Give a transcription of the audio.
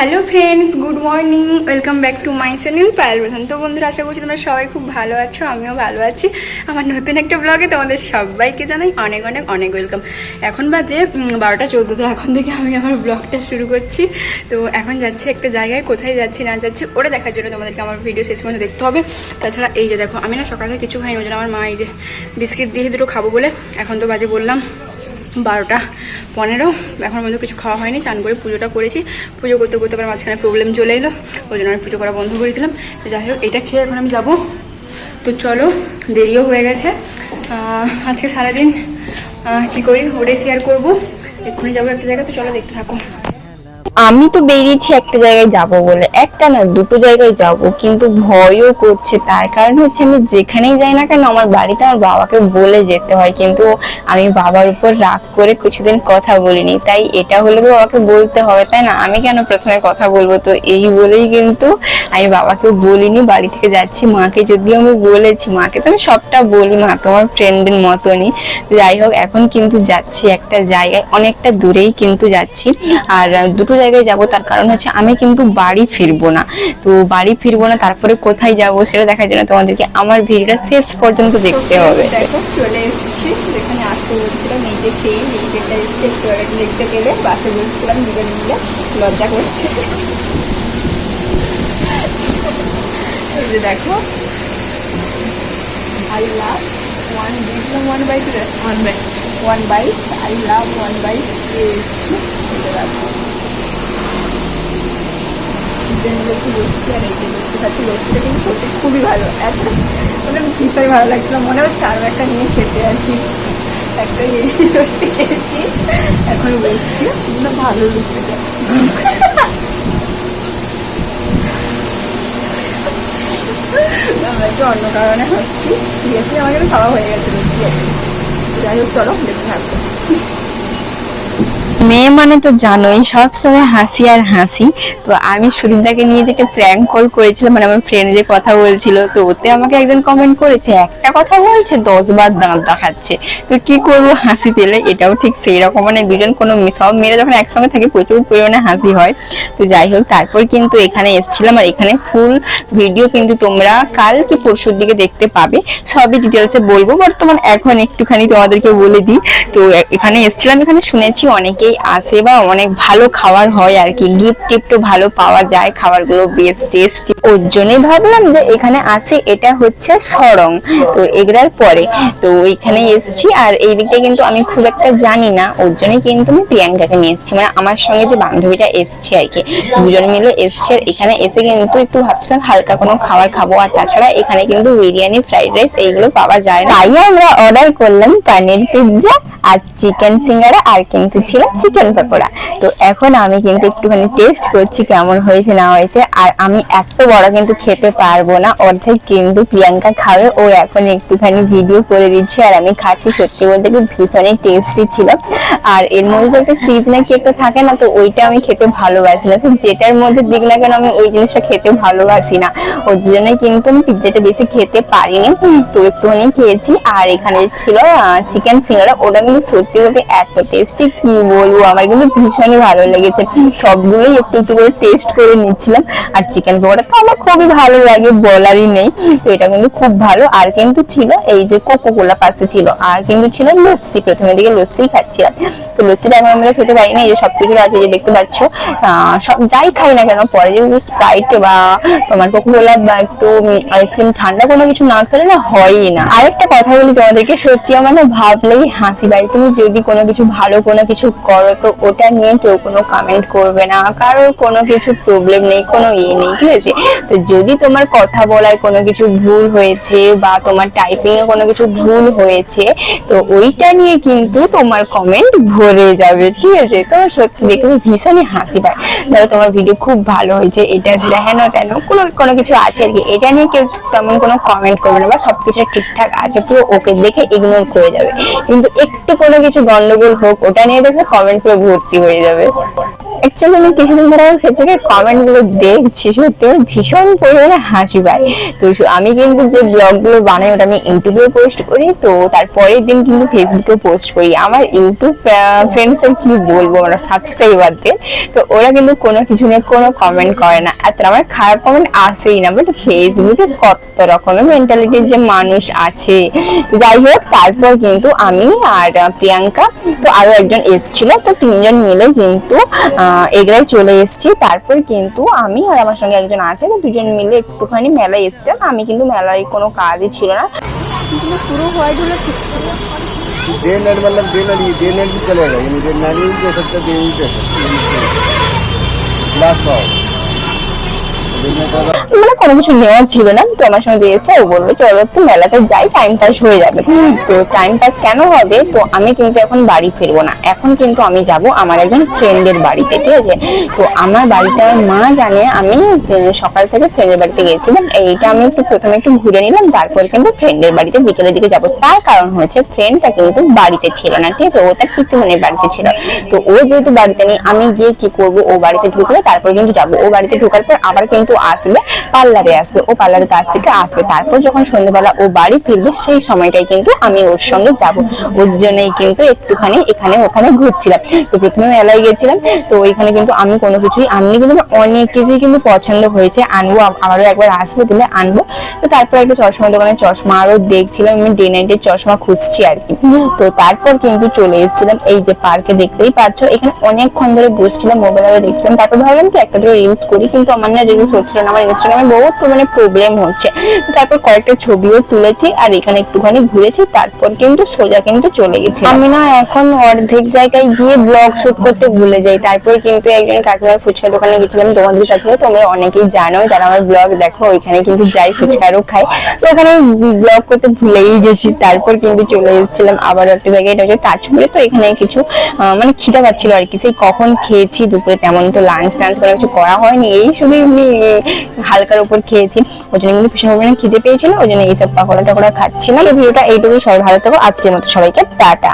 Hello friends good morning welcome back to my channel Payel Pradhan তো বন্ধুরা, আশা করছি তোমরা সবাই খুব ভালো আছো, আমিও ভালো আছি। আমার নতুন একটা ব্লগে তোমাদের সবাইকে জানাই অনেক অনেক অনেক ওয়েলকাম এখন বাজে বারোটা চোদ্দ, তো এখন থেকে আমি আমার ব্লগটা শুরু করছি। তো এখন যাচ্ছি একটা জায়গায়, কোথায় যাচ্ছি, না যাচ্ছি, ওটা দেখার জন্য তোমাদেরকে আমার ভিডিও শেষ পর্যন্ত দেখতে হবে। তাছাড়া এই যে দেখো, আমি না সকাল কিছু খাইনি, ওই আমার মা এই যে বিস্কিট দিয়ে দুটো খাব বলে এখন তো বাজে বললাম। বারোটা পনেরো। এখন মধ্যে কিছু খাওয়া হয়নি, চান করে পুজোটা করেছি। পুজো করতে করতে আমার মাঝখানে প্রবলেম চলে এলো, ওই জন্য আমি পুজো করা বন্ধ করে দিলাম। তো যাই হোক, এটা খেয়ে এখন আমি যাব। তো চলো, দেরিও হয়ে গেছে। আজকে সারাদিন কী করি? ওটাই শেয়ার করব। এক্ষুনি যাব একটা জায়গা তো চলো দেখতে থাকো। আমি তো বেরিয়েছি একটা জায়গায় যাব বলে। একটা না, দুটো জায়গায় যাব, কিন্তু ভয়ও করছে। তার কারণ হচ্ছে আমি যেখানেই যাই না কেন, আমার বাড়িতে আমার বাবাকে বলে যেতে হয়। কিন্তু আমি বাবার উপর রাগ করে কিছুদিন কথা বলিনি। তাই এটা হলে তো বাবাকে বলতে হবে, তাই না? আমি কেন প্রথমে কথা বলব? তো এই বলেই কিন্তু আমি বাবাকে বলিনি, বাড়ি থেকে যাচ্ছি। মাকে যদিও আমি বলেছি, মাকে তো আমি সবটা বলি, মা তোমার ফ্রেন্ডের মতনই। যাই হোক, এখন কিন্তু যাচ্ছি একটা জায়গায়, অনেকটা দূরেই কিন্তু যাচ্ছি। আর দুটো জায়গায় যাব তার কারণ হচ্ছে আমি কিন্তু বাড়ি ফিরবো না। তো বাড়ি ফিরবো না তারপরে কোথায় যাব সেটা দেখার জন্য তোমাদেরকে আমার ভিডিওটা শেষ পর্যন্ত দেখতে হবে। দেখো চলে এসেছি। যেখানে আসতে বলছিলাম এই যে খেয়ে এই গেটটা এসছে। একটু আগে দেখতে পেলে বাসে বসছিলাম দুজনে মিলে লজ্জা করছে। এই যে দেখো। আই লাভ ওয়ান দিয়েছিলাম one by two one by one by I love one by এসছি। এই যে ট্রেনে একটু বসছি আর এই যে লস্যি খাচ্ছি কিন্তু সত্যি খুবই ভালো। এত মানে ভীষণই ভালো লাগছিল, মনে হচ্ছে আরও একটা নিয়ে খেতে আর কি একটা লস্যি খেয়েছি। এখন বসছি, কিন্তু ভালো লস্যিটা আমরা একটু অন্য কারণে হাসছি। সিরিয়াসলি আমার কিন্তু খাওয়া হয়ে গেছে লস্যি আর। যাই হোক, চলো, দেখতে থাকব মেয়ে মানে তো জানোই, সব সময় হাসি আর হাসি। তো আমি সুদীপদাকে নিয়ে যেটা প্র্যাঙ্ক কল করেছিলাম মানে আমার ফ্রেন্ড যে কথা বলছিল, তো ওতে আমাকে একজন কমেন্ট করেছে, একটা কথা বলছে দশ বার দাঁত দেখাচ্ছে। তো কি করব, হাসি পেলে এটাও ঠিক সেই রকম মানে দুজন কোনো সব মেয়েরা যখন একসঙ্গে থাকে, প্রচুর পরিমাণে হাসি হয়। তো যাই হোক, তারপর কিন্তু এখানে এসেছিলাম আর এখানে ফুল ভিডিও কিন্তু তোমরা কাল কি পরশুর দিকে দেখতে পাবে। সবই ডিটেলসে বলব, বর্তমান এখন একটুখানি তোমাদেরকে বলে দিই। তো এখানে এসেছিলাম, এখানে শুনেছি অনেকেই আসে বা অনেক ভালো খাবার হয় আর কি। গিফট টিফট ভালো পাওয়া যায় খাবারগুলো বেশ টেস্টি ওর জন্যই ভাবলাম যে এখানে আসে এটা হচ্ছে সরং। তো এগরার পরে, তো এখানে এসেছি আর এই দিকটা কিন্তু আমি খুব একটা জানি না। ওর জন্যই কিন্তু আমি প্রিয়াঙ্কাকে নিয়ে এসেছি। মানে আমার সঙ্গে যে বান্ধবীটা এসছে আর কি, দুজন মিলে এসছে আর এখানে এসে কিন্তু একটু ভাবছিলাম হালকা কোনো খাবার খাব। আর তাছাড়া এখানে কিন্তু বিরিয়ানি, ফ্রাইড রাইস এইগুলো পাওয়া যায় না। তাই আমরা অর্ডার করলাম পানির পিৎজা আর চিকেন সিঙ্গারা আর কিন্তু ছিল চিকেন পকোড়া তো এখন আমি কিন্তু একটুখানি টেস্ট করছি কেমন হয়েছে, না হয়েছে। আর আমি এত বড় কিন্তু খেতে পারব না। অর্ধেক কিন্তু প্রিয়াঙ্কা খাবে। ও এখন একটুখানি ভিডিও করে দিচ্ছে। আর আমি খাচ্ছি সত্যি বলতে কি ভীষণই টেস্টি ছিল। আর এর মধ্যে একটা চিজ নাকি একটা থাকে না, তো ওইটা আমি খেতে ভালোবাসি না। যেটার মধ্যে দিক না কেন আমি ওই জিনিসটা খেতে ভালোবাসি না। ওর জন্যই কিন্তু আমি পিৎজাটা বেশি খেতে পারিনি। তো একটুখানি খেয়েছি। আর এখানে ছিল চিকেন সিঙ্গারা, ওটা কিন্তু সত্যি বলতে এত টেস্টি কি বলব আমার কিন্তু ভীষণই ভালো লেগেছে। সবগুলোই একটু একটু করে টেস্ট করে নিচ্ছিলাম। আর চিকেন পকোড়া তো আমার খুবই ভালো লাগে, বলারই নেই। তো এটা কিন্তু খুব ভালো। আর কিন্তু ছিল এই যে কোকো কোলা পাশে ছিল। আর কিন্তু ছিল লস্যি। প্রথমে দিকে লস্যি খাচ্ছিলাম। তো লস্যিটা এখন আমরা খেতে পারি না। এই যে সবকিছু আছে যে দেখতে পাচ্ছ সব যাই খাই না কেন, পরে যদি স্প্রাইট বা তোমার কোকো কোলা বা একটু আইসক্রিম ঠান্ডা কোনো কিছু না খেলে না হয়ই না। আরেকটা কথা বলি তোমাদেরকে, সত্যি আমার ভাবলেই হাসি পাই তুমি যদি কোনো কিছু ভালো কোনো কিছু করো তো ওটা নিয়ে কেউ কোনো কমেন্ট করবে না। কারোর কোনো কিছু প্রবলেম নেই, কোনো ইয়ে নেই, ঠিক আছে? তো যদি তোমার কথা বলায় কোনো কিছু ভুল হয়েছে বা তোমার টাইপিং এ কোনো কিছু ভুল হয়েছে, তো ওইটা নিয়ে কিন্তু তোমার কমেন্ট ভরে যাবে, ঠিক আছে? তোমার সত্যি দেখে আমি ভীষণই হাসি পায়। ধরো তোমার ভিডিও খুব ভালো হয়েছে, এটা সেটা হেন তেন কোনো কোনো কিছু আছে আর কি, এটা নিয়ে কেউ তেমন কোনো কমেন্ট করবে না বা সবকিছু ঠিকঠাক আছে, পুরো ওকে দেখে ইগনোর করে যাবে। কিন্তু একটু কোনো কিছু গন্ডগোল হোক, ওটা নিয়ে দেখে কমেন্ট পুরো ভর্তি হয়ে যাবে অ্যাকচুয়ালি আমি কিছুদিন ধরে আমার ফেসবুকে কমেন্টগুলো দেখছি, সত্যি আমার ভীষণ পরিমাণে হাসি পায়। তো আমি কিন্তু যে ব্লগগুলো বানাই, ওটা আমি ইউটিউবে পোস্ট করি, তো তারপরের দিন কিন্তু ফেসবুকে পোস্ট করি। আমার ইউটিউব ফ্রেন্ডস এর কি বলব আমার সাবস্ক্রাইবারদের তো ওরা কিন্তু কোনো কিছু নিয়ে কোনো কমেন্ট করে না। তারা আমার খারাপ কমেন্ট আসেই না বাট ফেসবুকে কত রকমের মেন্টালিটির যে মানুষ আছে। যাই হোক, তারপর কিন্তু আমি আর প্রিয়াঙ্কা, তো আরও একজন এসেছিল, তো তিনজন মিলে কিন্তু এগরাই চলে এসেছি তারপর কিন্তু আমি আর আমার সঙ্গে একজন আছে তো দুজন মিলে একটুখানি মেলায় এসেছিলাম আমি কিন্তু মেলায় কোনো কাজই ছিল না পুরো হোয়াইট হলে ঠিক डे नाइट मतलब डे नाइट डे नाइट भी चलेगा यानी डे नाइट भी दे सकते डे भी दे सकते ग्लास पाओ दिन में तो মানে কোনো কিছু নেওয়ার ছিল না। তো আমার সঙ্গে দিয়েছে ও বলল, চলো একটু মেলাতে যাই টাইম পাস হয়ে যাবে। তো টাইম পাস কেন হবে? তো আমি কিন্তু এখন বাড়ি ফিরবো না। এখন কিন্তু আমি যাব আমার একজন ফ্রেন্ডের বাড়িতে, ঠিক আছে? তো আমার বাড়িতে আমার মা জানে আমি সকাল থেকে ফ্রেন্ডের বাড়িতে গেছিলাম এইটা আমি একটু প্রথমে একটু ঘুরে নিলাম, তারপর কিন্তু ফ্রেন্ডের বাড়িতে বিকেলের দিকে যাব। তার কারণ হচ্ছে ফ্রেন্ডটা কিন্তু বাড়িতে ছিল না, ঠিক আছে? ও তার পিসিমনির বাড়িতে ছিল। তো ও যেহেতু বাড়িতে নেই, আমি গিয়ে কি করব? ও বাড়িতে ঢুকলে তারপর কিন্তু যাব। ও বাড়িতে ঢোকার পর আবার কিন্তু আসবে, পার্লারে আসবে, ও পার্লারের কাছ থেকে আসবে। তারপর যখন সন্ধ্যেবেলা ও বাড়ি ফিরবে, সেই সময়টাই কিন্তু আমি ওর সঙ্গে যাব। ওর জন্যই কিন্তু একটুখানি এখানে ওখানে ঘুরছিলাম। তো প্রথমে মেলায় গেছিলাম, তো ওইখানে কিন্তু আমি কোনো কিছুই আননি, কিন্তু অনেক কিছুই কিন্তু পছন্দ হয়েছে। আনব আব- আবারও একবার আসব, দিলে আনব। তো তারপর একটা চশমা দোকানে চশমা আরও দেখছিলাম, আমি ডে নাইটের চশমা খুঁজছি আর কি। তো তারপর কিন্তু চলে এসেছিলাম, এই যে পার্কে দেখতেই পাচ্ছ। এখানে অনেকক্ষণ ধরে বসছিলাম মোবাইলে দেখছিলাম। তারপর ভাবলাম কি একটা ধরে রিলস করি, কিন্তু আমার না রিলস হচ্ছিল না আমার ইনস্টাগ্রামে বহুত পরিমাণে প্রবলেম হচ্ছে। তারপর কয়েকটা ছবিও তুলেছি, আর এখানে একটুখানি ঘুরেছি, তারপর কিন্তু সোজা কিন্তু চলে গেছি আমি না এখন অর্ধেক জায়গায় গিয়ে ব্লগ শুট করতে ভুলে যাই, তারপর কিন্তু একজন কাকিমার ফুচকা দোকানে গেছিলাম, তোমাদের কাছে তোমরা অনেকেই জানো, যারা আমার ব্লগ দেখো, ওইখানে কিন্তু যাই ফুচকারও খাই। তো ওখানে ব্লগ করতে ভুলেই গেছি, তারপর কিন্তু চলে এসেছিলাম আবার একটা জায়গায়, এটা হচ্ছে তাজপুরে। তো এখানে কিছু মানে খিদা পাচ্ছিল আর কি, সেই কখন খেয়েছি, দুপুরে তেমন তো লাঞ্চ টাঞ্চ করে কিছু করা হয়নি, এই শুধু এমনি হালকার উপর খেয়েছি। ওই জন্য কিন্তু ভীষণ পরিমাণে খিদে পেয়েছিল, ওই জন্য এইসব পাকোড়া টাকোড়া খাচ্ছিলাম এই ভিডিওটা এইটুকুই, সবাই ভালো থাকো। আজকের মতো সবাইকে টাটা।